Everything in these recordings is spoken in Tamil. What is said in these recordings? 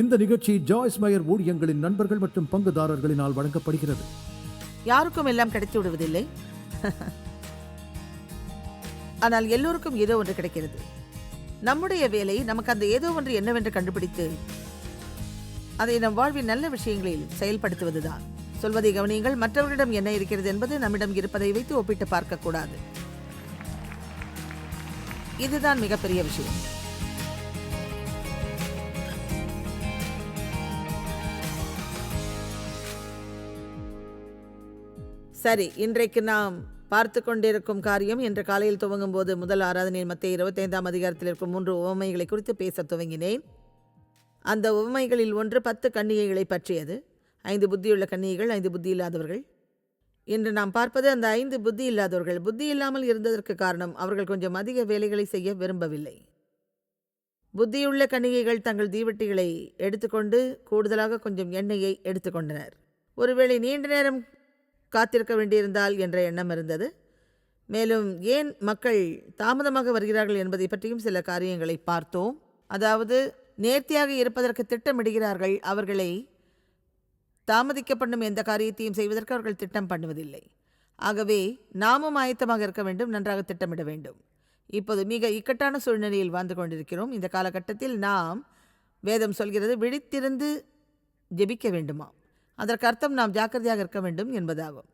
இந்த நிகழ்ச்சி ஜாய்ஸ் மயர் ஊழியங்களின் நண்பர்கள் மற்றும் பங்குதாரர்களினால் வழங்கப்படுகிறது. யாருக்கும் எல்லாம் கிடைத்து விடுவதில்லை. ஆனால் எல்லோருக்கும் ஏதோ ஒன்று கிடைக்கிறது. நம்முடைய வேலை நமக்கு அந்த ஏதோ ஒன்று என்னவென்று கண்டுபிடித்து அதை நம் வாழ்வின் நல்ல விஷயங்களில் செயல்படுத்துவதுதான். சொல்வதை கவனியுங்கள் மற்றவர்களிடம் என்ன இருக்கிறது என்பது நம்மிடம் இருப்பதை வைத்து ஒப்பிட்டு பார்க்கக்கூடாது இதுதான் மிகப்பெரிய விஷயம். சரி இன்றைக்கு நாம் பார்த்து கொண்டிருக்கும் காரியம் இன்று காலையில் துவங்கும் போது முதல் ஆராதனையின் மத்திய இருபத்தைந்தாம் அதிகாரத்தில் இருக்கும் மூன்று உவமைகளை குறித்து பேசத் துவங்கினேன். அந்த உவமைகளில் ஒன்று பத்து கன்னிகைகளை பற்றியது ஐந்து புத்தியுள்ள கன்னிகைகள் ஐந்து புத்தி இல்லாதவர்கள். இன்று நாம் பார்ப்பது அந்த ஐந்து புத்தி இல்லாதவர்கள். புத்தி இல்லாமல் இருந்ததற்கு காரணம் அவர்கள் கொஞ்சம் அதிக வேலைகளை செய்ய விரும்பவில்லை. புத்தியுள்ள கன்னிகைகள் தங்கள் தீவெட்டிகளை எடுத்துக்கொண்டு கூடுதலாக கொஞ்சம் எண்ணெயை எடுத்துக்கொண்டனர். ஒருவேளை நீண்ட நேரம் காத்திருக்க வேண்டியிருந்தால் என்ற எண்ணம் இருந்தது. மேலும் ஏன் மக்கள் தாமதமாக வருகிறார்கள் என்பதை பற்றியும் சில காரியங்களை பார்த்தோம். அதாவது நேர்த்தியாக இருப்பதற்கு திட்டமிடுகிறார்கள் அவர்களை தாமதிக்கப்படும் எந்த காரியத்தையும் செய்வதற்கு அவர்கள் திட்டம் பண்ணுவதில்லை. ஆகவே நாமும் ஆயத்தமாக இருக்க வேண்டும் நன்றாக திட்டமிட வேண்டும். இப்போது மிக இக்கட்டான சூழ்நிலையில் வாழ்ந்து கொண்டிருக்கிறோம். இந்த காலகட்டத்தில் நாம் வேதம் சொல்கிறது விழித்திருந்து ஜெபிக்க வேண்டுமா அதற்கு அர்த்தம் நாம் ஜாக்கிரதையாக இருக்க வேண்டும் என்பதாகும்.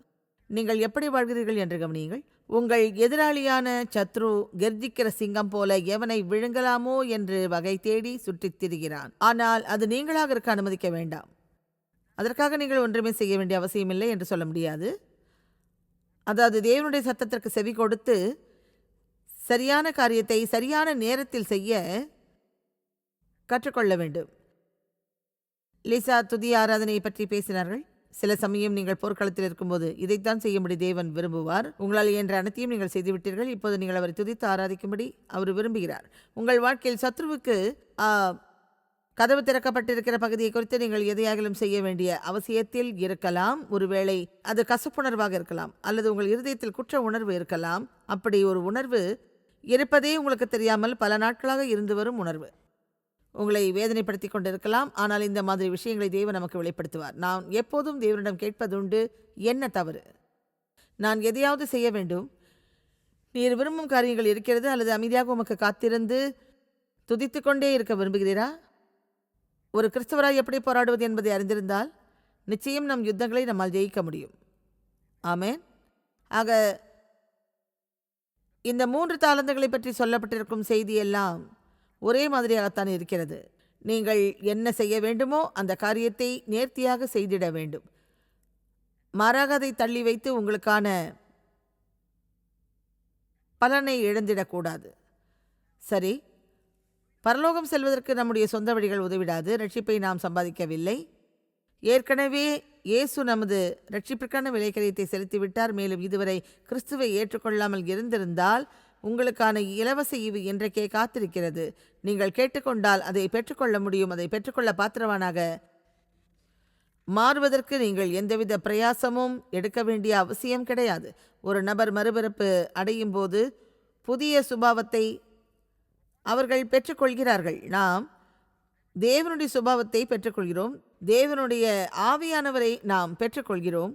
நீங்கள் எப்படி வாழ்கிறீர்கள் என்று கவனியுங்கள். உங்கள் எதிராளியான சத்ரு கெர்ஜிக்கிற சிங்கம் போல எவனை விழுங்கலாமோ என்று வகை தேடி சுற்றித் திரிகிறான். ஆனால் அது நீங்களாக இருக்க அனுமதிக்க வேண்டாம். அதற்காக நீங்கள் ஒன்றுமே செய்ய வேண்டிய அவசியமில்லை என்று சொல்ல முடியாது. அதாவது தேவனுடைய சத்தத்திற்கு செவி கொடுத்து சரியான காரியத்தை சரியான நேரத்தில் செய்ய கற்றுக்கொள்ள வேண்டும். லிசா துதி ஆராதனையை பற்றி பேசினார்கள். சில சமயம் நீங்கள் போர்க்களத்தில் இருக்கும்போது இதைத்தான் செய்யும்படி தேவன் விரும்புவார். உங்களால் என்ற அனைத்தையும் நீங்கள் செய்துவிட்டீர்கள் இப்போது நீங்கள் அவரை துதித்து ஆராதிக்கும்படி அவர் விரும்புகிறார். உங்கள் வாழ்க்கையில் சத்ருவுக்கு கதவு திறக்கப்பட்டிருக்கிற பகுதியை குறித்து நீங்கள் எதையாகிலும் செய்ய வேண்டிய அவசியத்தில் இருக்கலாம். ஒருவேளை அது கசப்புணர்வாக இருக்கலாம். அல்லது உங்கள் இருதயத்தில் குற்ற உணர்வு இருக்கலாம். அப்படி ஒரு உணர்வு இருப்பதே உங்களுக்கு தெரியாமல் பல நாட்களாக இருந்து வரும் உணர்வு. உங்களை வேதனைப்படுத்தி கொண்டிருக்கலாம். ஆனால் இந்த மாதிரி விஷயங்களை தேவன் நமக்கு வெளிப்படுத்துவார். நான் எப்போதும் தேவனிடம் கேட்பதுண்டு என்ன தவறு? நான் எதையாவது செய்ய வேண்டும். நீர் விரும்பும் காரியங்கள் இருக்கிறது அல்லது அமைதியாக உமக்கு காத்திருந்து துதித்து கொண்டே இருக்க விரும்புகிறீரா? ஒரு கிறிஸ்தவராய் எப்படி போராடுவது என்பதை அறிந்திருந்தால் நிச்சயம் நம் யுத்தங்களை நம்மால் ஜெயிக்க முடியும். ஆமேன். ஆக இந்த மூன்று தாளந்துகளை பற்றி சொல்லப்பட்டிருக்கும் செய்தியெல்லாம் ஒரே மாதிரியாகத்தான் இருக்கிறது. நீங்கள் என்ன செய்ய வேண்டுமோ அந்த காரியத்தை நேர்த்தியாக செய்திட வேண்டும். மாறாக அதை தள்ளி வைத்து உங்களுக்கான பலனை இழந்திடக்கூடாது. சரி பரலோகம் செல்வதற்கு நம்முடைய சொந்த வழிகள் உதவிடாது. ரட்சிப்பை நாம் சம்பாதிக்கவில்லை. ஏற்கனவே இயேசு நமது ரட்சிப்பிற்கான விலைக்கரியத்தை செலுத்திவிட்டார். மேலும் இதுவரை கிறிஸ்துவை ஏற்றுக்கொள்ளாமல் இருந்திருந்தால் உங்களுக்கான இலவச ஈவு இன்றைக்கே காத்திருக்கிறது. நீங்கள் கேட்டுக்கொண்டால் அதை பெற்றுக்கொள்ள முடியும். அதை பெற்றுக்கொள்ள பாத்திரவானாக. மாறுவதற்கு நீங்கள் எந்தவித பிரயாசமும் எடுக்க வேண்டிய அவசியம் கிடையாது. ஒரு நபர் மறுபிறப்பு அடையும் போது புதிய சுபாவத்தை அவர்கள் பெற்றுக்கொள்கிறார்கள். நாம் தேவனுடைய சுபாவத்தை பெற்றுக்கொள்கிறோம். தேவனுடைய ஆவியானவரை நாம் பெற்றுக்கொள்கிறோம்.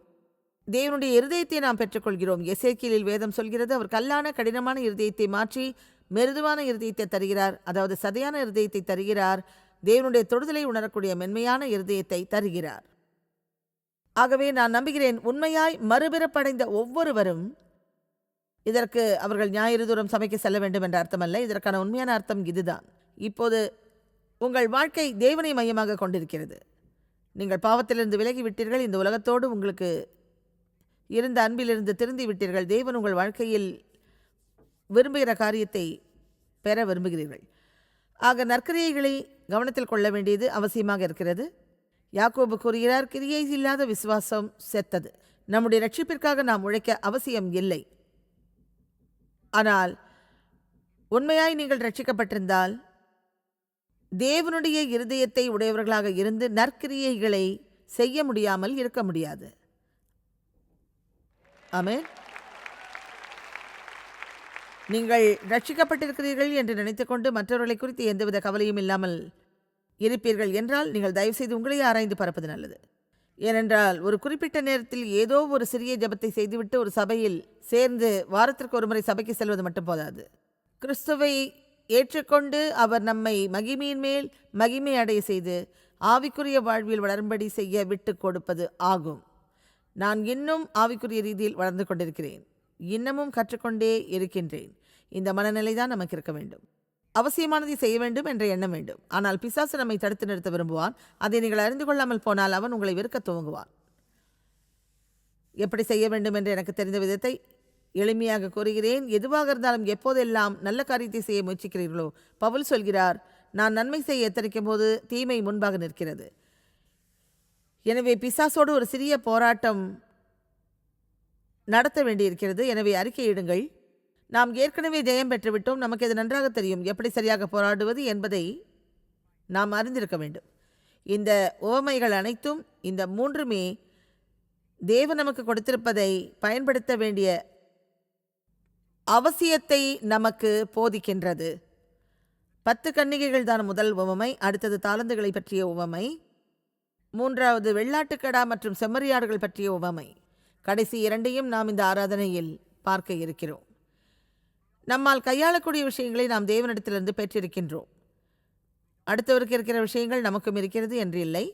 தேவனுடைய இருதயத்தை நாம் பெற்றுக்கொள்கிறோம். எசேக்கியலில் வேதம் சொல்கிறது அவர் கல்லான கடினமான இருதயத்தை மாற்றி மிருதுவான இருதயத்தை தருகிறார். அதாவது சதையான இருதயத்தை தருகிறார். தேவனுடைய தொடுதலை உணரக்கூடிய மென்மையான இருதயத்தை தருகிறார். ஆகவே நான் நம்புகிறேன் உண்மையாய் மறுபிறப்படைந்த ஒவ்வொருவரும் இதற்கு அவர்கள் ஞாயிறு தூரம் சமைக்க செல்ல வேண்டும் என்ற அர்த்தமல்ல. இதற்கான உண்மையான அர்த்தம் இதுதான். இப்போது உங்கள் வாழ்க்கை தேவனை மையமாக கொண்டிருக்கிறது. நீங்கள் பாவத்திலிருந்து விலகி விட்டீர்கள் இந்த உலகத்தோடு உங்களுக்கு இருந்த அன்பிலிருந்து திருந்தி விட்டீர்கள் தேவன் உங்கள் வாழ்க்கையில் விரும்புகிற காரியத்தை பெற விரும்புகிறீர்கள். ஆக நற்கிரியைகளை கவனத்தில் கொள்ள வேண்டியது அவசியமாக இருக்கிறது. யாக்கோபு கூறுகிறார் கிரியை இல்லாத விசுவாசம் செத்தது. நம்முடைய ரட்சிப்பிற்காக நாம் உழைக்க அவசியம் இல்லை. ஆனால் உண்மையாய் நீங்கள் ரட்சிக்கப்பட்டிருந்தால் தேவனுடைய இருதயத்தை உடையவர்களாக இருந்து நற்கிரியைகளை செய்ய முடியாமல் இருக்க முடியாது. அமேன் நீங்கள் ரட்சிக்கப்பட்டிருக்கிறீர்கள் என்று நினைத்துக்கொண்டு மற்றவர்களை குறித்து எந்தவித கவலையும் இல்லாமல் இருப்பீர்கள் என்றால் நீங்கள் தயவுசெய்து உங்களையே ஆராய்ந்து பரப்பது நல்லது. ஏனென்றால் ஒரு குறிப்பிட்ட நேரத்தில் ஏதோ ஒரு சிறிய ஜெபத்தை செய்துவிட்டு ஒரு சபையில் சேர்ந்து வாரத்திற்கு ஒரு முறை சபைக்கு செல்வது மட்டும் போதாது. கிறிஸ்துவை ஏற்றுக்கொண்டு அவர் நம்மை மகிமையின் மேல் மகிமை அடைய செய்து ஆவிக்குரிய வாழ்வில் வளரும்படி செய்ய விட்டு கொடுப்பது ஆகும். நான் இன்னும் ஆவிக்குரிய ரீதியில் வளர்ந்து கொண்டிருக்கிறேன். இன்னமும் கற்றுக்கொண்டே இருக்கின்றேன். இந்த மனநிலை தான் நமக்கு இருக்க வேண்டும். அவசியமானதை செய்ய வேண்டும் என்ற எண்ணம் வேண்டும். ஆனால் பிசாசு நம்மை தடுத்து நிறுத்த விரும்புவான். அதை நீங்கள் அறிந்து கொள்ளாமல் போனால் அவன் உங்களை வெறுக்க துவங்குவான். எப்படி செய்ய வேண்டும் என்று எனக்கு தெரிந்த விதத்தை எளிமையாக கூறுகிறேன். எதுவாக இருந்தாலும் எப்போதெல்லாம் நல்ல காரியத்தை செய்ய முயற்சிக்கிறீர்களோ பவுல் சொல்கிறார் நான் நன்மை செய்ய எத்தனிக்கும் போது தீமை முன்பாக நிற்கிறது. எனவே பிசாசோடு ஒரு சிறிய போராட்டம் நடத்த வேண்டியிருக்கிறது. எனவே அறிக்கையிடுங்கள். நாம் ஏற்கனவே ஜெயம் பெற்றுவிட்டோம். நமக்கு இது நன்றாக தெரியும். எப்படி சரியாக போராடுவது என்பதை நாம் அறிந்திருக்க வேண்டும். இந்த உவமைகள் அனைத்தும் இந்த மூன்றுமே தேவ நமக்கு கொடுத்திருப்பதை பயன்படுத்த வேண்டிய அவசியத்தை நமக்கு போதிக்கின்றது. பத்து கன்னிகைகள் தான் முதல் உவமை அடுத்தது தாளந்துகளை பற்றிய உவமை. மூன்றாவது வெள்ளாட்டுக்கடா மற்றும் செம்மறியாடுகள் பற்றிய உவமை. கடைசி இரண்டையும் நாம் இந்த ஆராதனையில் பார்க்க இருக்கிறோம். நம்மால் கையாளக்கூடிய விஷயங்களை நாம் தேவனிடத்திலிருந்து பெற்றிருக்கின்றோம். அடுத்தவருக்கு இருக்கிற விஷயங்கள் நமக்கும் இருக்கிறது என்று இல்லை.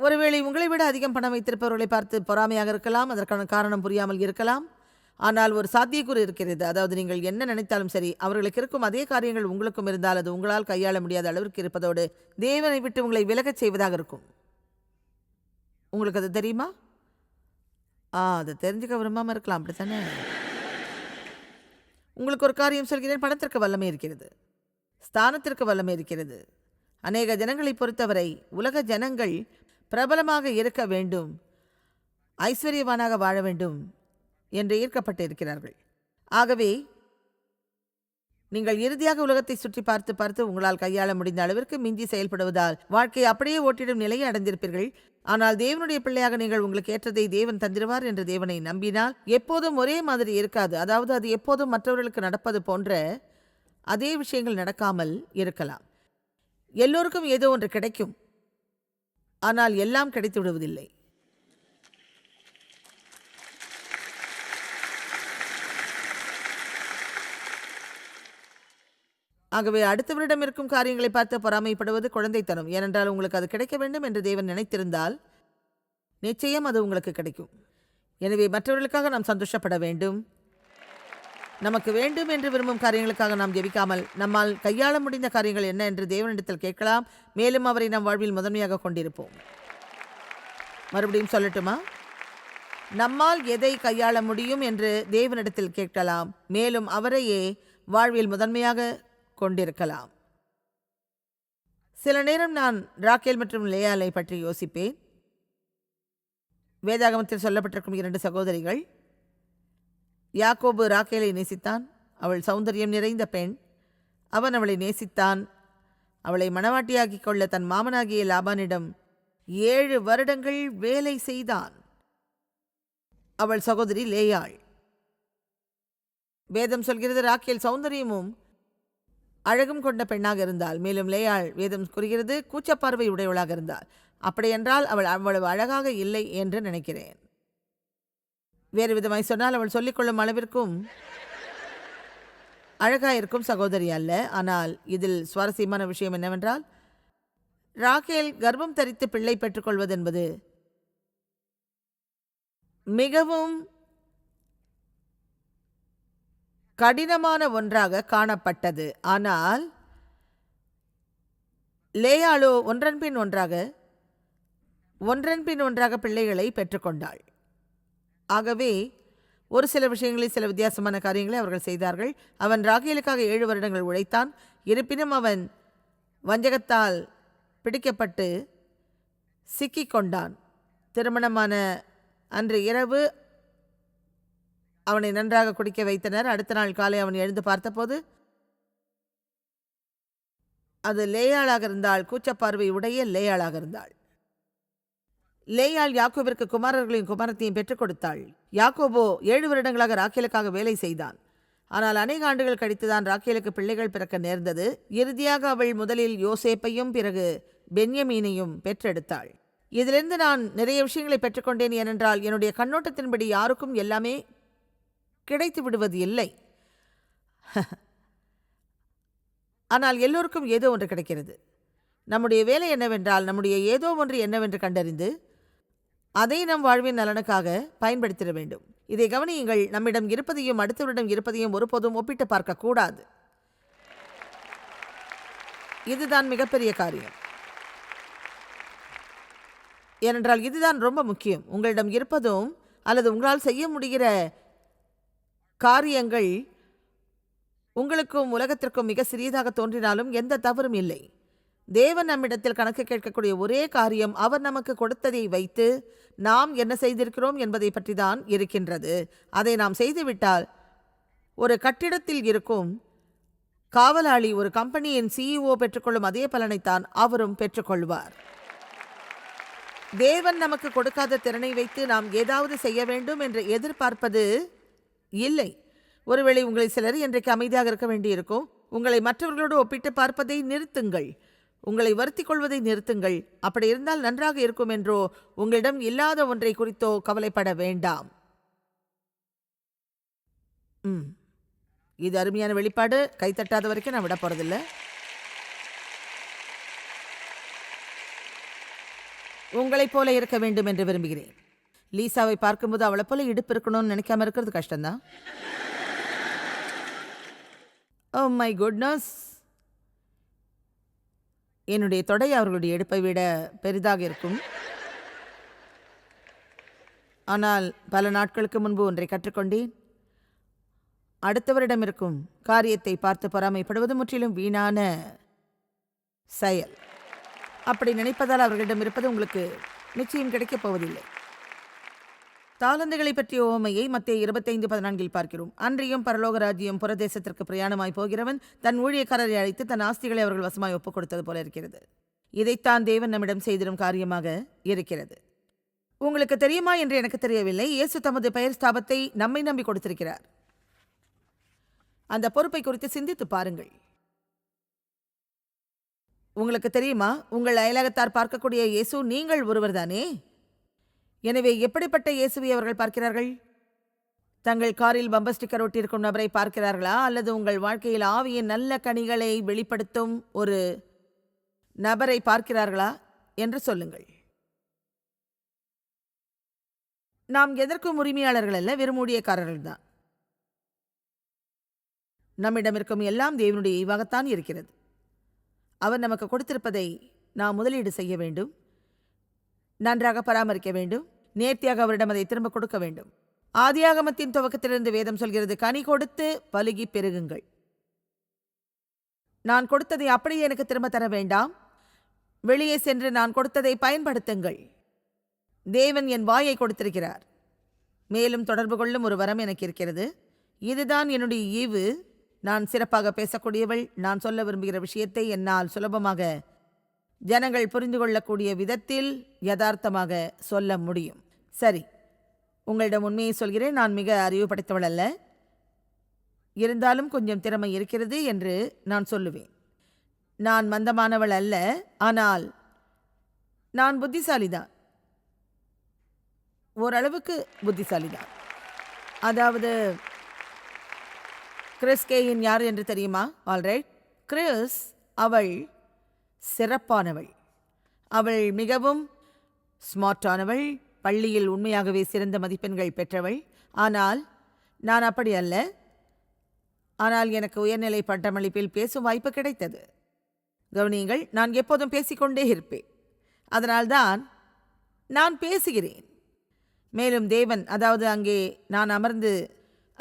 ஒருவேளை உங்களை விட அதிகம் பணம் வைத்திருப்பவர்களை பார்த்து பொறாமையாக இருக்கலாம் அதற்கான காரணம் புரியாமல் இருக்கலாம். ஆனால் ஒரு சாத்தியக்கூறு இருக்கிறது. அதாவது நீங்கள் என்ன நினைத்தாலும் சரி அவர்களுக்கு இருக்கும் அதே காரியங்கள் உங்களுக்கும் இருந்தால் அது உங்களால் கையாள முடியாத அளவிற்கு இருப்பதோடு தேவனை விட்டு உங்களை விலகச் செய்வதாக இருக்கும். உங்களுக்கு அது தெரியுமா? ஆ அதை தெரிஞ்சுக்க விரும்பாமல் இருக்கலாம். அப்படித்தானே? உங்களுக்கு ஒரு காரியம் சொல்கிறேன். பணத்திற்கு வல்லமை இருக்கிறது. ஸ்தானத்திற்கு வல்லமை இருக்கிறது. அநேக ஜனங்களை பொறுத்தவரை உலக ஜனங்கள் பிரபலமாக இருக்க வேண்டும். ஐஸ்வர்யவானாக வாழ வேண்டும். என்று ஈர்க்கப்பட்டிருக்கிறார்கள். ஆகவே நீங்கள் இறுதியாக உலகத்தை சுற்றி பார்த்து பார்த்து உங்களால் கையாள முடிந்த அளவிற்கு மிஞ்சி செயல்படுவதால் வாழ்க்கையை அப்படியே ஓட்டிடும் நிலையை அடைந்திருப்பீர்கள். ஆனால் தேவனுடைய பிள்ளையாக நீங்கள் உங்களுக்கு ஏற்றதை தேவன் தந்திருவார் என்று தேவனை நம்பினால் எப்போதும் ஒரே மாதிரி இருக்காது. அதாவது அது எப்போதும் மற்றவர்களுக்கு நடப்பது போன்ற அதே விஷயங்கள் நடக்காமல் இருக்கலாம். எல்லோருக்கும் ஏதோ ஒன்று கிடைக்கும். ஆனால் எல்லாம் கிடைத்து விடுவதில்லை. ஆகவே அடுத்தவரிடம் இருக்கும் காரியங்களை பார்த்து பொறாமைப்படுவது குழந்தைத்தனம். ஏனென்றால் உங்களுக்கு அது கிடைக்க வேண்டும் என்று தேவன் நினைத்திருந்தால் நிச்சயம் அது உங்களுக்கு கிடைக்கும். எனவே மற்றவர்களுக்காக நாம் சந்தோஷப்பட வேண்டும். நமக்கு வேண்டும் என்று விரும்பும் காரியங்களுக்காக நாம் ஜெபிக்காமல் நம்மால் கையாள முடிந்த காரியங்கள் என்ன என்று தேவனிடத்தில் கேட்கலாம். மேலும் அவரை நம் வாழ்வில் முதன்மையாக கொண்டிருப்போம். மறுபடியும் சொல்லட்டுமா? நம்மால் எதை கையாள முடியும் என்று தேவனிடத்தில் கேட்கலாம். மேலும் அவரையே வாழ்வில் முதன்மையாக கொண்டிருக்கலாம். சில நேரம் நான் ராக்கேல் மற்றும் லேயாலை பற்றி யோசிப்பேன். வேதாகமத்தில் சொல்லப்பட்டிருக்கும் இரண்டு சகோதரிகள் யாக்கோபு ராக்கேலை நேசித்தான் அவள் சௌந்தரியம் நிறைந்த பெண். அவன் அவளை நேசித்தான். அவளை மணவாட்டியாக்கிக் கொள்ள தன் மாமனாகிய லாபானிடம் ஏழு வருடங்கள் வேலை செய்தான். அவள் சகோதரி லேயாள். வேதம் சொல்கிறது ராக்கேல் சௌந்தரியமும் அழகும் கொண்ட பெண்ணாக இருந்தாள். மேலும் லேயாள் வேதம் கூறுகிறது கூச்சப்பார்வை உடையவளாக இருந்தாள். அப்படியென்றால் அவள் அவ்வளவு அழகாக இல்லை என்று நினைக்கிறேன். வேறு விதமாய் சொன்னால் அவள் சொல்லிக்கொள்ளும் அளவிற்கும் அழகாயிருக்கும் சகோதரி அல்ல. ஆனால் இதில் சுவாரஸ்யமான விஷயம் என்னவென்றால் ராகேல் கர்ப்பம் தரித்து பிள்ளை பெற்றுக்கொள்வதென்பது மிகவும் கடினமான ஒன்றாக காணப்பட்டது. ஆனால் லேயாளோ ஒன்றன்பின் ஒன்றாக ஒன்றன்பின் ஒன்றாக பிள்ளைகளை பெற்றுக்கொண்டாள். ஆகவே ஒரு சில விஷயங்களில் சில வித்தியாசமான காரியங்களை அவர்கள் செய்தார்கள். அவன் ராகேலுக்காக ஏழு வருடங்கள் உழைத்தான். இருப்பினும் அவன் வஞ்சகத்தால் பிடிக்கப்பட்டு சிக்கிக்கொண்டான் திருமணமான அன்று இரவு அவனை நன்றாக குடிக்க வைத்தனர். அடுத்த நாள் காலை அவன் எழுந்து பார்த்தபோது அது லேயாளாக இருந்தாள். கூச்சப்பார்வை உடைய லேயாளாக இருந்தாள். லேயாள் யாக்கோபிற்கு குமாரர்களையும் குமாரத்தையும் பெற்றுக் கொடுத்தாள். யாக்கோபோ ஏழு வருடங்களாக ராக்கேலுக்காக வேலை செய்தான். ஆனால் அநேக ஆண்டுகள் கழித்துதான் ராக்கேலுக்கு பிள்ளைகள் பிறக்க நேர்ந்தது. இறுதியாக அவள் முதலில் யோசேப்பையும் பிறகு பென்யமீனையும் பெற்றெடுத்தாள். இதிலிருந்து நான் நிறைய விஷயங்களை பெற்றுக்கொண்டேன் ஏனென்றால் என்னுடைய கண்ணோட்டத்தின்படி யாருக்கும் எல்லாமே கிடைத்து விடுவது இல்லை. ஆனால் எல்லோருக்கும் ஏதோ ஒன்று கிடைக்கிறது. நம்முடைய வேலை என்னவென்றால் நம்முடைய ஏதோ ஒன்று என்னவென்று கண்டறிந்து அதை நம் வாழ்வின் நலனுக்காக பயன்படுத்திட வேண்டும். இதை கவனியுங்கள் நம்மிடம் இருப்பதையும் அடுத்தவரிடம் இருப்பதையும் ஒருபோதும் ஒப்பிட்டு பார்க்கக்கூடாது இதுதான் மிகப்பெரிய காரியம். ஏனென்றால் இதுதான் ரொம்ப முக்கியம். உங்களிடம் இருப்பதும் அல்லது உங்களால் செய்ய முடிகிற காரியங்கள் உங்களுக்கும் உலகத்திற்கும் மிக சிறியதாக தோன்றினாலும் எந்த தவறும் இல்லை. தேவன் நம்மிடத்தில் கணக்கு கேட்கக்கூடிய ஒரே காரியம் அவர் நமக்கு கொடுத்ததை வைத்து நாம் என்ன செய்திருக்கிறோம் என்பதை பற்றி தான் இருக்கின்றது. அதை நாம் செய்துவிட்டால் ஒரு கட்டிடத்தில் இருக்கும் காவலாளி ஒரு கம்பெனியின் சிஇஓ பெற்றுக்கொள்ளும் அதே பலனைத்தான் அவரும் பெற்றுக்கொள்வார். தேவன் நமக்கு கொடுக்காத திறனை வைத்து நாம் ஏதாவது செய்ய வேண்டும் என்று எதிர்பார்ப்பது இல்லை. ஒருவேளை உங்களை சிலர் இன்றைக்கு அமைதியாக இருக்க வேண்டியிருக்கும். உங்களை மற்றவர்களோடு ஒப்பிட்டு பார்ப்பதை நிறுத்துங்கள். உங்களை வருத்திக் கொள்வதை நிறுத்துங்கள். அப்படி இருந்தால் நன்றாக இருக்கும் என்றோ உங்களிடம் இல்லாத ஒன்றை குறித்தோ கவலைப்பட வேண்டாம். ம். இது அருமையான வெளிப்பாடு. கைத்தட்டாத வரைக்கும் நான் விட போகிறதில்ல உங்களைப் போல இருக்க வேண்டும் என்று விரும்புகிறேன். லீசாவை பார்க்கும்போது அவளை போல இடுப்பு இருக்கணும்னு நினைக்காம இருக்கிறது கஷ்டம்தான். ஓ மை குட்னஸ் என்னுடைய தொடை அவர்களுடைய இடுப்பை விட பெரிதாக இருக்கும். ஆனால் பல நாட்களுக்கு முன்பு ஒன்றை கற்றுக்கொண்டேன். அடுத்தவரிடம் இருக்கும் காரியத்தை பார்த்து பொறாமைப்படுவது முற்றிலும் வீணான செயல். அப்படி நினைப்பதால் அவர்களிடம் இருப்பது உங்களுக்கு நிச்சயம் கிடைக்கப் போவதில்லை. தாளந்துகளை பற்றிய ஓமையை மத்திய இருபத்தைந்து பதினான்கில் பார்க்கிறோம். அன்றியும் பரலோக ராஜ்யம் புறதேசத்திற்கு பிரயாணமாய் போகிறவன் தன் ஊழியக்காரரை அழைத்து தன் ஆஸ்திகளை அவர்கள் வசமாய் ஒப்புக் கொடுத்தது போல இருக்கிறது. இதைத்தான் தேவன் நம்மிடம் செய்திடும் காரியமாக இருக்கிறது. உங்களுக்கு தெரியுமா என்று எனக்கு தெரியவில்லை. இயேசு தமது பெயர் ஸ்தாபத்தை நம்மை நம்பி கொடுத்திருக்கிறார். அந்த பொறுப்பை குறித்து சிந்தித்து பாருங்கள். உங்களுக்கு தெரியுமா? உங்கள் அயலகத்தார் பார்க்கக்கூடிய இயேசு நீங்கள் ஒருவர்தானே? எனவே எப்படிப்பட்ட இயேசுவை அவர்கள் பார்க்கிறார்கள்? தங்கள் காரில் பம்பர் ஸ்டிக்கர் ஒட்டியிருக்கும் நபரை பார்க்கிறார்களா? அல்லது உங்கள் வாழ்க்கையில் ஆவியின் நல்ல கனிகளை வெளிப்படுத்தும் ஒரு நபரை பார்க்கிறார்களா என்று சொல்லுங்கள். நாம் எதற்கும் உரிமையாளர்கள் அல்ல வெறும் ஊழியக்காரர்கள் தான். நம்மிடம் இருக்கும் எல்லாம் தேவனுடைய ஈவாகத்தான் இருக்கிறது. அவர் நமக்கு கொடுத்திருப்பதை நாம் முதலீடு செய்ய வேண்டும். நன்றாக பராமரிக்க வேண்டும். நேர்த்தியாக அவரிடம் அதை திரும்ப கொடுக்க வேண்டும். ஆதியாகமத்தின் துவக்கத்திலிருந்து வேதம் சொல்கிறது கனி கொடுத்து பலுகி பெருகுங்கள். நான் கொடுத்ததை அப்படியே எனக்கு திரும்ப தர வேண்டாம். வெளியே சென்று நான் கொடுத்ததை பயன்படுத்துங்கள். தேவன் என் வாயை கொடுத்திருக்கிறார். மேலும் தொடர்பு கொள்ளும் ஒரு வரம் எனக்கு இருக்கிறது. இதுதான் என்னுடைய ஈவு. நான் சிறப்பாக பேசக்கூடியவள். நான் சொல்ல விரும்புகிற விஷயத்தை என்னால் சுலபமாக ஜனங்கள் புரிந்து கொள்ளக்கூடிய விதத்தில் யதார்த்தமாக சொல்ல முடியும். சரி உங்களிடம் உண்மையை சொல்கிறேன். நான் மிக அறிவு படைத்தவள் அல்ல. இருந்தாலும் கொஞ்சம் திறமை இருக்கிறது என்று நான் சொல்லுவேன். நான் மந்தமானவள் அல்ல. ஆனால் நான் புத்திசாலிதான். ஓரளவுக்கு புத்திசாலிதான். அதாவது கிறிஸ் கேயின் யார் என்று தெரியுமா? ஆல்ரைட் கிறிஸ் அவள் சிறப்பானவள். அவள் மிகவும் ஸ்மார்ட்டானவள் பள்ளியில் உண்மையாகவே சிறந்த மதிப்பெண்கள் பெற்றவள். ஆனால் நான் அப்படி அல்ல. ஆனால் எனக்கு உயர்நிலை பட்டமளிப்பில் பேசும் வாய்ப்பு கிடைத்தது. கவனியுங்கள் நான் எப்போதும் பேசிக்கொண்டே இருப்பேன். அதனால்தான் நான் பேசுகிறேன். மேலும் தேவன் அதாவது அங்கே நான் அமர்ந்து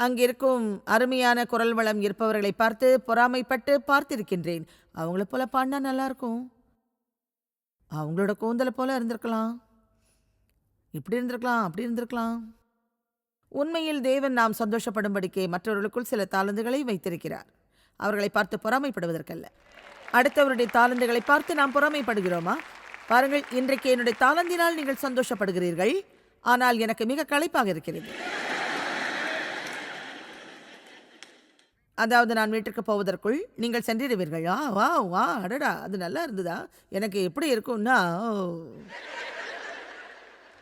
அங்கிருக்கும் அருமையான குரல் வளம் இருப்பவர்களை பார்த்து பொறாமைப்பட்டு பார்த்திருக்கின்றேன். அவங்கள போல பாடினா நல்லா இருக்கும் அவங்களோட கூந்தலை போல இருந்திருக்கலாம். இப்படி இருந்திருக்கலாம் அப்படி இருந்திருக்கலாம். உண்மையில் தேவன் நாம் சந்தோஷப்படும்படிக்கே மற்றவர்களுக்குள் சில தாளந்துகளை வைத்திருக்கிறார். அவர்களை பார்த்து பொறாமைப்படுவதற்கல்ல. அடுத்தவருடைய தாளந்துகளை பார்த்து நாம் பொறாமைப்படுகிறோமா? பாருங்கள் இன்றைக்கு என்னுடைய தாளந்தினால் நீங்கள் சந்தோஷப்படுகிறீர்கள். ஆனால் எனக்கு மிக களைப்பாக இருக்கிறது. அதாவது நான் வீட்டிற்கு போவதற்குள் நீங்கள் சென்றிடுவீர்கள். ஆ வா வா அடடா அது நல்லா இருந்ததா? எனக்கு எப்படி இருக்கும்னா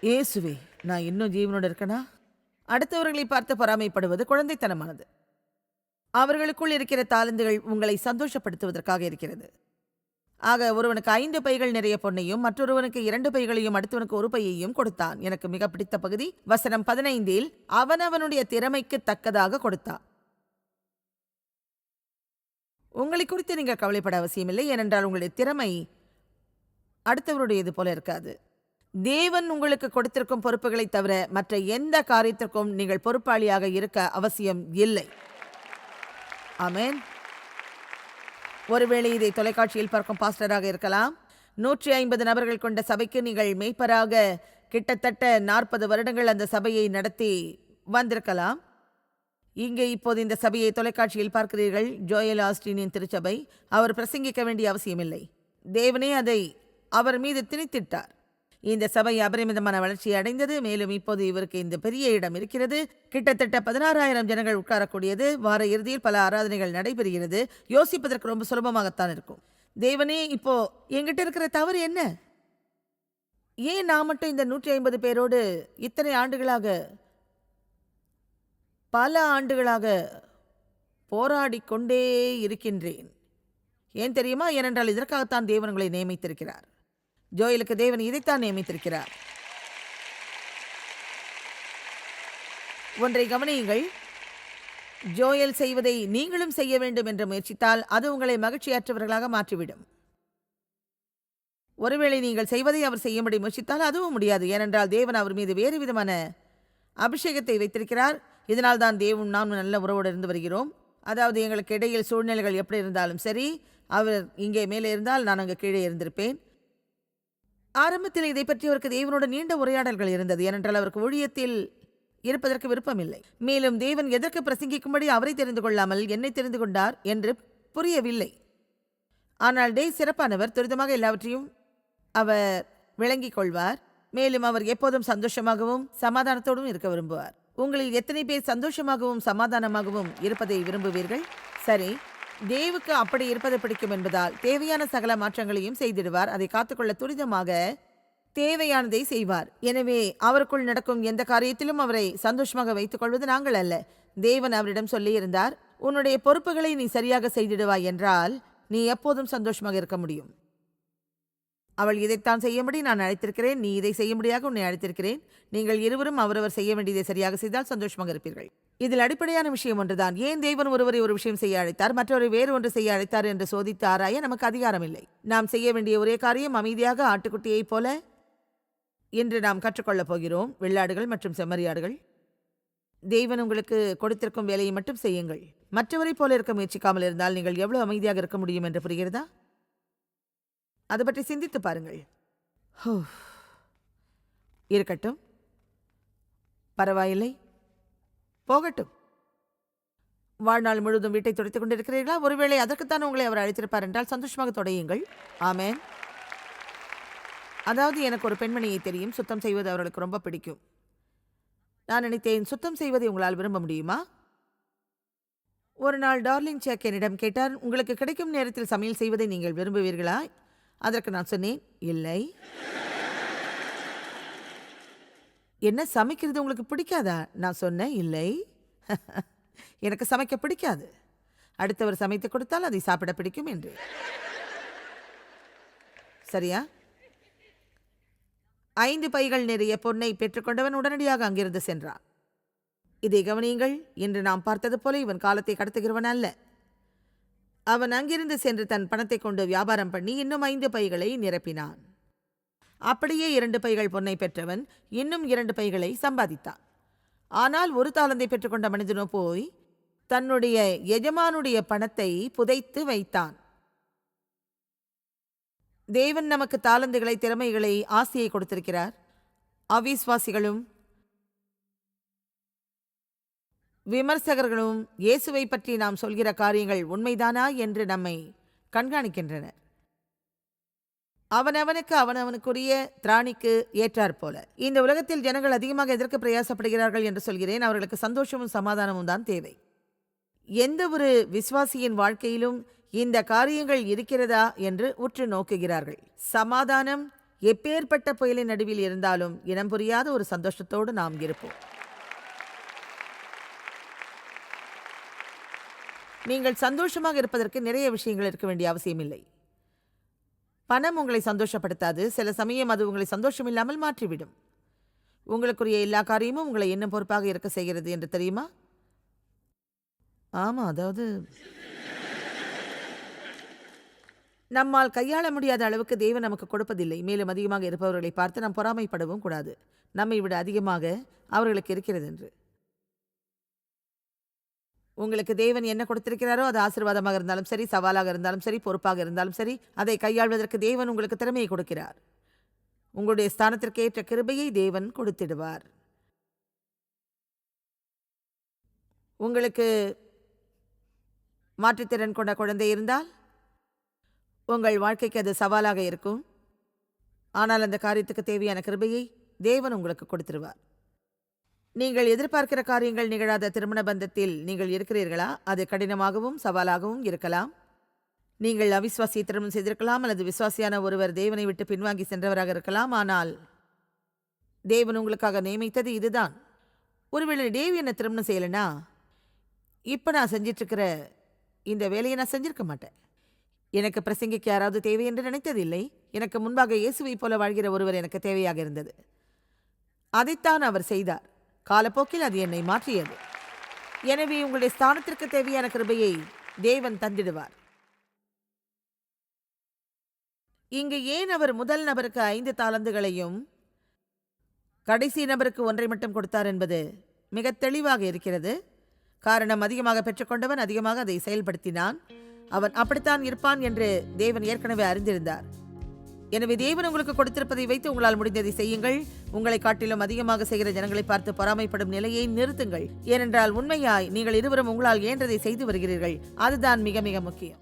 ஏசுவே இயேசுவே நான் இன்னும் ஜீவனோடு இருக்கனா? அடுத்தவர்களை பார்த்து பொறாமைப்படுவது குழந்தைத்தனமானது. அவர்களுக்குள் இருக்கிற தாளந்துகள் உங்களை சந்தோஷப்படுத்துவதற்காக இருக்கிறது. ஆக ஒருவனுக்கு ஐந்து பைகள் நிறைய பொன்னையும் மற்றொருவனுக்கு இரண்டு பைகளையும் அடுத்தவனுக்கு ஒரு பையையும் கொடுத்தான். எனக்கு மிக பிடித்த பகுதி வசனம் பதினைந்தில் அவனவனுடைய திறமைக்கு தக்கதாக கொடுத்தான். உங்களை குறித்து நீங்கள் கவலைப்பட அவசியமில்லை ஏனென்றால் உங்களுடைய திறமை அடுத்தவருடையது போல இருக்காது. தேவன் உங்களுக்கு கொடுத்திருக்கும் பொறுப்புகளை தவிர மற்ற எந்த காரியத்திற்கும் நீங்கள் பொறுப்பாளியாக இருக்க அவசியம் இல்லை. ஆமேன். ஒருவேளை இதை தொலைக்காட்சியில் பார்க்கும் பாஸ்டராக இருக்கலாம். நூற்றி ஐம்பது நபர்கள் கொண்ட சபைக்கு நீங்கள் மெய்ப்பராக கிட்டத்தட்ட நாற்பது வருடங்கள் அந்த சபையை நடத்தி வந்திருக்கலாம். இங்கே இப்போது இந்த சபையை தொலைக்காட்சியில் பார்க்கிறீர்கள் ஜோயல் ஆஸ்டினின் திருச்சபை. அவர் பிரசங்கிக்க வேண்டிய அவசியமில்லை. தேவனே அதை அவர் மீது திணித்திட்டார். இந்த சபை அபரிமிதமான வளர்ச்சி அடைந்தது. மேலும் இப்போது இவருக்கு இந்த பெரிய இடம் இருக்கிறது. கிட்டத்தட்ட பதினாறாயிரம் ஜனங்கள் உட்காரக்கூடியது. வார இறுதியில் பல ஆராதனைகள் நடைபெறுகிறது. யோசிப்பதற்கு ரொம்ப சுலபமாகத்தான் இருக்கும். தேவனே இப்போ எங்கிட்ட இருக்கிற தவறு என்ன? ஏன் நான் மட்டும் இந்த நூற்றி ஐம்பது பேரோடு இத்தனை ஆண்டுகளாக பல ஆண்டுகளாக போராடி கொண்டே இருக்கின்றேன். ஏன் தெரியுமா? ஏனென்றால் இதற்காகத்தான் தேவன் உங்களை நியமித்திருக்கிறார். ஜோயலுக்கு தேவன் இதைத்தான் நியமித்திருக்கிறார். ஒன்றை கவனியுங்கள். ஜோயல் செய்வதை நீங்களும் செய்ய வேண்டும் என்று முயற்சித்தால் அது உங்களை மகிழ்ச்சியற்றவர்களாக மாற்றிவிடும். ஒருவேளை நீங்கள் செய்வதை அவர் செய்யும்படி முயற்சித்தால் அதுவும் முடியாது. ஏனென்றால் தேவன் அவர் மீது வேறு விதமான அபிஷேகத்தை வைத்திருக்கிறார். இதனால் தான் தேவன் நாம் நல்ல உறவோடு இருந்து வருகிறோம். அதாவது எங்களுக்கு இடையில் சூழ்நிலைகள் எப்படி இருந்தாலும் சரி அவர் இங்கே மேலே இருந்தால் நான் அங்கே கீழே இருந்திருப்பேன். ஆரம்பத்தில் இதை பற்றி அவருக்கு தேவனோட நீண்ட உரையாடல்கள் இருந்தது. ஏனென்றால் அவருக்கு ஊழியத்தில் இருப்பதற்கு விருப்பமில்லை. மேலும் தேவன் எதற்கு பிரசங்கிக்கும்படி அவரை தெரிந்து கொள்ளாமல் என்னை தெரிந்து கொண்டார் என்று புரியவில்லை. ஆனால் டே சிறப்பானவர் துரிதமாக எல்லாவற்றையும் அவர் விளங்கிக் கொள்வார். மேலும் அவர் எப்போதும் சந்தோஷமாகவும் சமாதானத்தோடும் இருக்க விரும்புவார். உங்களில் எத்தனை பேர் சந்தோஷமாகவும் சமாதானமாகவும் இருப்பதை விரும்புவீர்கள்? சரி தேவுக்கு அப்படி இருப்பது பிடிக்கும் என்பதால் தேவையான சகல மாற்றங்களையும் செய்திடுவார். அதை காத்துக்கொள்ள துரிதமாக தேவையானதை செய்வார். எனவே அவருக்குள் நடக்கும் எந்த காரியத்திலும் அவரை சந்தோஷமாக வைத்துக் கொள்வது நாங்கள் அல்ல. தேவன் அவரிடம் சொல்லியிருந்தார் உன்னுடைய பொறுப்புகளை நீ சரியாக செய்திடுவாய் என்றால் நீ எப்போதும் சந்தோஷமாக இருக்க முடியும். அவள் இதைத்தான் செய்யும்படி நான் அழைத்திருக்கிறேன் நீ இதை செய்யும்படியாக உன்னை அழைத்திருக்கிறேன் நீங்கள் இருவரும் அவரவர் செய்ய வேண்டியதை சரியாக செய்தால் சந்தோஷமாக இருப்பீர்கள். இதில் அடிப்படையான விஷயம் ஒன்றுதான். ஏன் தேவன் ஒருவரை ஒரு விஷயம் செய்ய அழைத்தார்? மற்றவரை வேறு ஒன்று செய்ய அழைத்தார் என்று சோதித்து ஆராய நமக்கு அதிகாரம் இல்லை. நாம் செய்ய வேண்டிய ஒரே காரியம் அமைதியாக ஆட்டுக்குட்டியைப் போல இன்று நாம் கற்றுக்கொள்ளப் போகிறோம். வெள்ளாடுகள் மற்றும் செம்மறியாடுகள். தெய்வன் உங்களுக்கு கொடுத்திருக்கும் வேலையை மட்டும் செய்யுங்கள். மற்றவரைப் போல இருக்க முயற்சிக்காமல் இருந்தால் நீங்கள் எவ்வளவு அமைதியாக இருக்க முடியும் என்று புரிகிறதா? அது பற்றி சிந்தித்து பாருங்கள். ஹோ. இருக்கட்டும். பரவாயில்லை. போகட்டும். வாழ்நாள் முழுவதும் வீட்டை துடைத்துக் கொண்டிருக்கிறீர்களா? ஒருவேளை அதற்குத்தான் உங்களை அவர் அழைத்திருப்பார் என்றால் சந்தோஷமாக தொடையுங்கள். ஆமேன். அதாவது எனக்கு ஒரு பெண்மணியை தெரியும். சுத்தம் செய்வது அவர்களுக்கு ரொம்ப பிடிக்கும். நான் நினைத்தேன் சுத்தம் செய்வதை உங்களால் விரும்ப முடியுமா? ஒரு நாள் டார்லிங் சேக் என்னிடம் கேட்டார் உங்களுக்கு கிடைக்கும் நேரத்தில் சமையல் செய்வதை நீங்கள் விரும்புவீர்களா? அதற்கு நான் சொன்னேன் இல்லை. என்ன சமைக்கிறது உங்களுக்கு பிடிக்காதா? நான் சொன்னேன் இல்லை. எனக்கு சமைக்க பிடிக்காது. அடுத்தவர் சமைத்து கொடுத்தால் அதை சாப்பிட பிடிக்கும் என்று. சரியா? ஐந்து பைகள் நிறைய பொன்னை பெற்றுக்கொண்டவன் உடனடியாக அங்கிருந்து சென்றான். இதை கவனியுங்கள் இன்று நாம் பார்த்தது போல இவன் காலத்தை கடத்துகிறவன் அல்ல. அவன் அங்கிருந்து சென்று தன் பணத்தை கொண்டு வியாபாரம் பண்ணி இன்னும் ஐந்து பைகளை நிரப்பினான். அப்படியே இரண்டு பைகள் பொன்னை பெற்றவன் இன்னும் இரண்டு பைகளை சம்பாதித்தான். ஆனால் ஒரு தாளந்தை பெற்றுக்கொண்ட மனிதனோ போய் தன்னுடைய எஜமானுடைய பணத்தை புதைத்து வைத்தான். தேவன் நமக்கு தாளந்துகளை திறமைகளை ஆசையை கொடுத்திருக்கிறார். அவிஸ்வாசிகளும் விமர்சகர்களும் இயேசுவை பற்றி நாம் சொல்கிற காரியங்கள் உண்மைதானா என்று நம்மை கண்காணிக்கின்றனர் அவனவனுக்கு அவனவனுக்குரிய திராணிக்கு ஏற்றாற் போல. இந்த உலகத்தில் ஜனங்கள் அதிகமாக எதற்கு பிரயாசப்படுகிறார்கள் என்று சொல்கிறேன். அவர்களுக்கு சந்தோஷமும் சமாதானமும் தான் தேவை. எந்த ஒரு விசுவாசியின் வாழ்க்கையிலும் இந்த காரியங்கள் இருக்கிறதா என்று உற்று நோக்குகிறார்கள். சமாதானம் எப்பேற்பட்ட புயலின் நடுவில் இருந்தாலும் இனம் புரியாத ஒரு சந்தோஷத்தோடு நாம் இருப்போம். நீங்கள் சந்தோஷமாக இருப்பதற்கு நிறைய விஷயங்கள் இருக்க வேண்டிய அவசியமில்லை. பணம் உங்களை சந்தோஷப்படுத்தாது. சில சமயம் அது உங்களை சந்தோஷம் இல்லாமல் மாற்றிவிடும். உங்களுக்குரிய எல்லா காரியமும் உங்களை என்ன பொறுப்பாக இருக்க செய்கிறது என்று தெரியுமா? ஆமாம் அதாவது நம்மால் கையாள முடியாத அளவுக்கு தேவன் நமக்கு கொடுப்பதில்லை. மேலும் அதிகமாக இருப்பவர்களை பார்த்து நாம் பொறாமைப்படவும் கூடாது. நம்மை விட அதிகமாக அவர்களுக்கு இருக்கிறது என்று. உங்களுக்கு தேவன் என்ன கொடுத்திருக்கிறாரோ அது ஆசீர்வாதமாக இருந்தாலும் சரி சவாலாக இருந்தாலும் சரி பொறுப்பாக இருந்தாலும் சரி அதை கையாள்வதற்கு தேவன் உங்களுக்கு திறமையை கொடுக்கிறார். உங்களுடைய ஸ்தானத்திற்கு ஏற்ற கிருபையை தேவன் கொடுத்திடுவார். உங்களுக்கு மாற்றுத்திறன் கொண்ட குழந்தை இருந்தால் உங்கள் வாழ்க்கைக்கு அது சவாலாக இருக்கும். ஆனால் அந்த காரியத்துக்கு தேவையான கிருபையை தேவன் உங்களுக்கு கொடுத்துருவார். நீங்கள் எதிர்பார்க்கிற காரியங்கள் நிகழாத திருமண பந்தத்தில் நீங்கள் இருக்கிறீர்களா? அது கடினமாகவும் சவாலாகவும் இருக்கலாம். நீங்கள் அவிஸ்வாசியை திருமணம் செய்திருக்கலாம் அல்லது விசுவாசியான ஒருவர் தேவனை விட்டு பின்வாங்கி சென்றவராக இருக்கலாம். ஆனால் தேவன் உங்களுக்காக நியமித்தது இதுதான். ஒருவேளை தேவ் என்ன திருமணம் செய்யலனா இப்போ நான் செஞ்சிட்ருக்கிற இந்த வேலையை நான் செஞ்சிருக்க மாட்டேன். எனக்கு பிரசங்கிக்கு யாராவது தேவை என்று நினைத்ததில்லை. எனக்கு முன்பாக இயேசுவை போல வாழ்கிற ஒருவர் எனக்கு தேவையாக இருந்தது. அதைத்தான் அவர் செய்தார். காலப்போக்கில் அது என்னை மாற்றியது. எனவே உங்களுடைய ஸ்தானத்திற்கு தேவையான கிருபையை தேவன் தந்திடுவார். இங்கு ஏன் அவர் முதல் நபருக்கு ஐந்து தாளந்துகளையும் கடைசி நபருக்கு ஒன்றை மட்டும் கொடுத்தார் என்பது மிக தெளிவாக இருக்கிறது. காரணம் அதிகமாக பெற்றுக்கொண்டவன் அதிகமாக அதை செயல்படுத்தினான். அவன் அப்படித்தான் இருப்பான் என்று தேவன் ஏற்கனவே அறிந்திருந்தார். எனவே தேவன் உங்களுக்கு கொடுத்திருப்பதை வைத்து உங்களால் முடிந்ததை செய்யுங்கள். உங்களை காட்டிலும் அதிகமாக செய்கிற ஜனங்களை பார்த்து பொறாமைப்படும் நிலையை நிறுத்துங்கள். ஏனென்றால் உண்மையாய் நீங்கள் இருவரும் உங்களால் இயன்றதை செய்து வருகிறீர்கள். அதுதான் மிக மிக முக்கியம்.